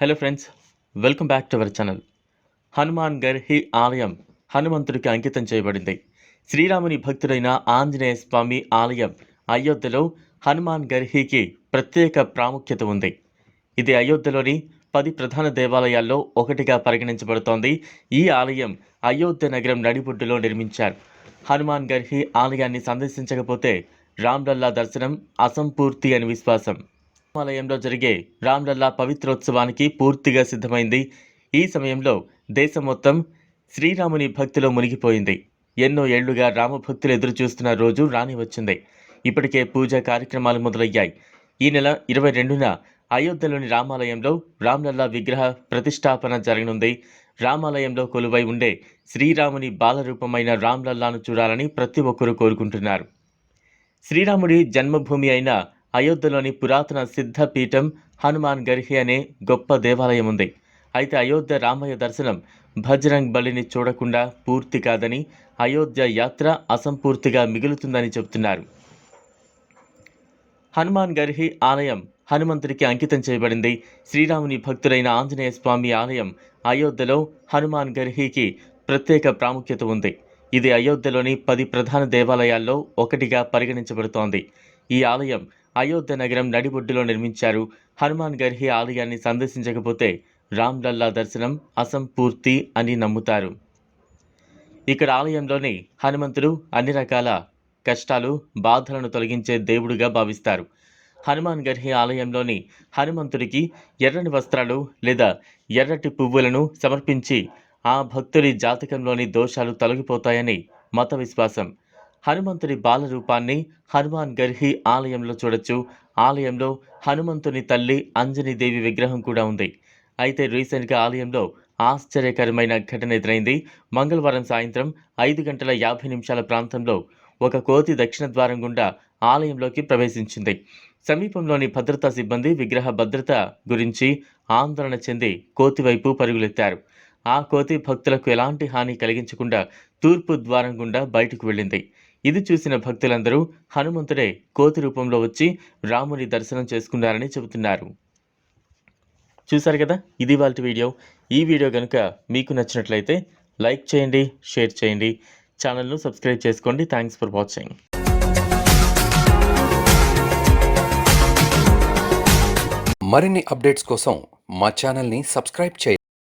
Hello friends welcome back to our channel Hanuman Garhi ఆలయం హనుమంతుడికి అంకితం చేయబడింది శ్రీరాముని భక్తుడైన ఆంజనేయ స్వామి ఆలయం అయోధ్యలో హనుమాన్ గర్హికి ప్రత్యేక ప్రాముఖ్యత ఉంది ఇది అయోధ్యలోని పది ప్రధాన దేవాలయాల్లో ఒకటిగా పరిగణించబడుతోంది ఈ ఆలయం అయోధ్య నగరం నడిబొడ్డులో నిర్మించారు హనుమాన్ గర్హి ఆలయాన్ని సందర్శించకపోతే రామ్లల్లా దర్శనం అసంపూర్తి అని విశ్వాసం ఆలయంలో జరిగే రామ్లల్లా పవిత్రోత్సవానికి పూర్తిగా సిద్ధమైంది. ఈ సమయంలో దేశం మొత్తం శ్రీరాముని భక్తిలో మునిగిపోయింది. ఎన్నో ఏళ్ళుగా రామభక్తులు ఎదురుచూస్తున్న రోజు రాని వచ్చింది ఇప్పటికే పూజా కార్యక్రమాలు మొదలయ్యాయి. ఈ నెల ఇరవై రెండున అయోధ్యలోని రామాలయంలో రామ్లల్లా విగ్రహ ప్రతిష్టాపన జరగనుంది. రామాలయంలో కొలువై ఉండే శ్రీరాముని బాలరూపమైన రామ్లల్లాను చూడాలని ప్రతి ఒక్కరూ కోరుకుంటున్నారు. శ్రీరాముడి జన్మభూమి అయిన అయోధ్యలోని పురాతన సిద్ధపీఠం హనుమాన్ గర్హి అనే గొప్ప దేవాలయం ఉంది. అయితే అయోధ్య రామయ్య దర్శనం భజరంగ్ బలిని చూడకుండా పూర్తి కాదని అయోధ్య యాత్ర అసంపూర్తిగా మిగులుతుందని చెబుతున్నారు. హనుమాన్ గర్హి ఆలయం హనుమంతుడికి అంకితం చేయబడింది. శ్రీరాముని భక్తుడైన ఆంజనేయ స్వామి ఆలయం అయోధ్యలో హనుమాన్ గర్హికి ప్రత్యేక ప్రాముఖ్యత ఉంది. ఇది అయోధ్యలోని పది ప్రధాన దేవాలయాల్లో ఒకటిగా పరిగణించబడుతోంది. ఈ ఆలయం అయోధ్య నగరం నడిబొడ్డులో నిర్మించారు. హనుమాన్ గర్హి ఆలయాన్ని సందర్శించకపోతే రామ్లల్లా దర్శనం అసంపూర్తి అని నమ్ముతారు. ఇక్కడ ఆలయంలోని హనుమంతుడు అన్ని రకాల కష్టాలు బాధలను తొలగించే దేవుడుగా భావిస్తారు. హనుమాన్ గర్హి ఆలయంలోని హనుమంతుడికి ఎర్రని వస్త్రాలు లేదా ఎర్రటి పువ్వులను సమర్పించి ఆ భక్తుడి జాతకంలోని దోషాలు తొలగిపోతాయని మత విశ్వాసం. హనుమంతుడి బాల రూపాన్ని హనుమాన్ గర్హి ఆలయంలో చూడొచ్చు. ఆలయంలో హనుమంతుని తల్లి అంజనీదేవి విగ్రహం కూడా ఉంది. అయితే రీసెంట్గా ఆలయంలో ఆశ్చర్యకరమైన ఘటన ఎదురైంది. మంగళవారం సాయంత్రం ఐదు గంటల యాభై నిమిషాల ప్రాంతంలో ఒక కోతి దక్షిణ ద్వారం గుండా ఆలయంలోకి ప్రవేశించింది. సమీపంలోని భద్రతా సిబ్బంది విగ్రహ భద్రత గురించి ఆందోళన చెంది కోతి వైపు పరుగులెత్తారు. ఆ కోతి భక్తులకు ఎలాంటి హాని కలిగించకుండా తూర్పు ద్వారం గుండా బయటకు వెళ్ళింది. ఇది చూసిన భక్తులందరూ హనుమంతుడే కోతి రూపంలో వచ్చి రాముని దర్శనం చేసుకున్నారని చెబుతున్నారు. చూశారు కదా? ఇది వాళ్ళ వీడియో. ఈ వీడియో కనుక మీకు నచ్చినట్లయితే లైక్ చేయండి షేర్ చేయండి. ఛానల్ను సబ్స్క్రైబ్ చేసుకోండి. Thanks for watching. మరిన్ని అప్డేట్స్ కోసం మా ఛానల్ని సబ్స్క్రైబ్ చేయండి.